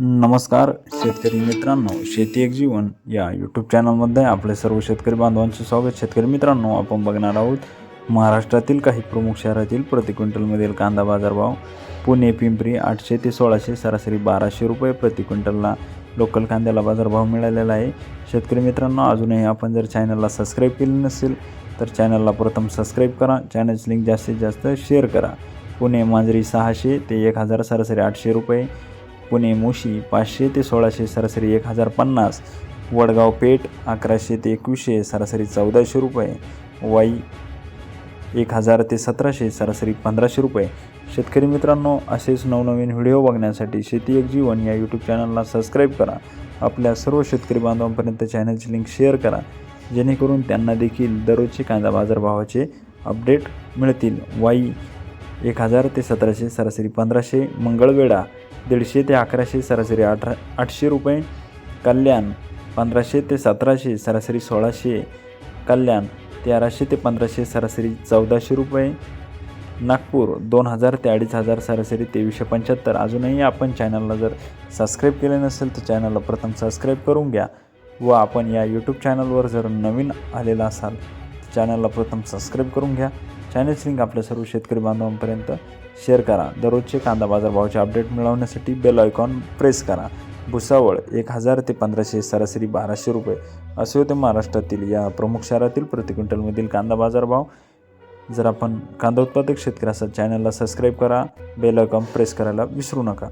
नमस्कार शेतकरी मित्रांनो. शेती एक जीवन. या यूट्यूब चॅनलमध्ये आपले सर्व शेतकरी बांधवांचे स्वागत. शेतकरी मित्रांनो आपण बघणार आहोत महाराष्ट्रातील काही प्रमुख शहरातील प्रति क्विंटलमधील कांदा बाजारभाव. पुणे पिंपरी आठशे ते सोळाशे सरासरी बाराशे रुपये प्रति क्विंटलला लोकल कांद्याला बाजारभाव मिळालेला आहे. शेतकरी मित्रांनो अजूनही आपण जर चॅनलला सबस्क्राईब केले नसेल तर चॅनलला प्रथम सबस्क्राईब करा. चॅनलची लिंक जास्तीत जास्त शेअर करा. पुणे मांजरी सहाशे ते एक हजार सरासरी आठशे रुपये. पुणे मोशी पाचशे ते सोळाशे सरासरी एक हजार पन्नास वडगाव पेठ अकराशे ते एकवीसशे सरासरी चौदाशे रुपये वाई एक हजार ते सतराशे सरासरी पंधराशे रुपये. शेतकरी मित्रांनो असेच नवनवीन व्हिडिओ बघण्यासाठी शेती एक जीवन या यूट्यूब चॅनलला सबस्क्राईब करा. आपल्या सर्व शेतकरी बांधवांपर्यंत चॅनलची लिंक शेअर करा. जेणेकरून त्यांना देखील दररोजचे कांदा बाजारभावाचे अपडेट मिळतील. वाई एक हजार ते सतराशे सरासरी पंधराशे मंगळवेढा दीडशे ते अकराशे सरासरी अठरा आठशे रुपये कल्याण पंधराशे ते सतराशे सरासरी सोळाशे कल्याण तेराशे ते पंधराशे सरासरी चौदाशे रुपये नागपूर दोन हजार ते अडीच हजार सरासरी तेवीसशे पंच्याहत्तर. अजूनही आपण चॅनलला जर सबस्क्राईब केले नसेल तर चॅनलला प्रथम सबस्क्राईब करून घ्या व आपण या यूट्यूब चॅनलवर जर नवीन आलेला असाल चॅनलला प्रथम सबस्क्राईब करून घ्या. चॅनलची लिंक आपल्या सर्व शेतकरी बांधवांपर्यंत शेअर करा. दररोजचे कांदा बाजारभावाचे अपडेट मिळवण्यासाठी बेल आयकॉन प्रेस करा. भुसावळ एक हजार ते पंधराशे सरासरी बाराशे रुपये. असे होते महाराष्ट्रातील या प्रमुख शहरातील प्रति क्विंटलमधील कांदा बाजारभाव. जर आपण कांदा उत्पादक शेतकरी असाल चॅनलला सबस्क्राईब करा. बेल आयकॉन प्रेस करायला विसरू नका.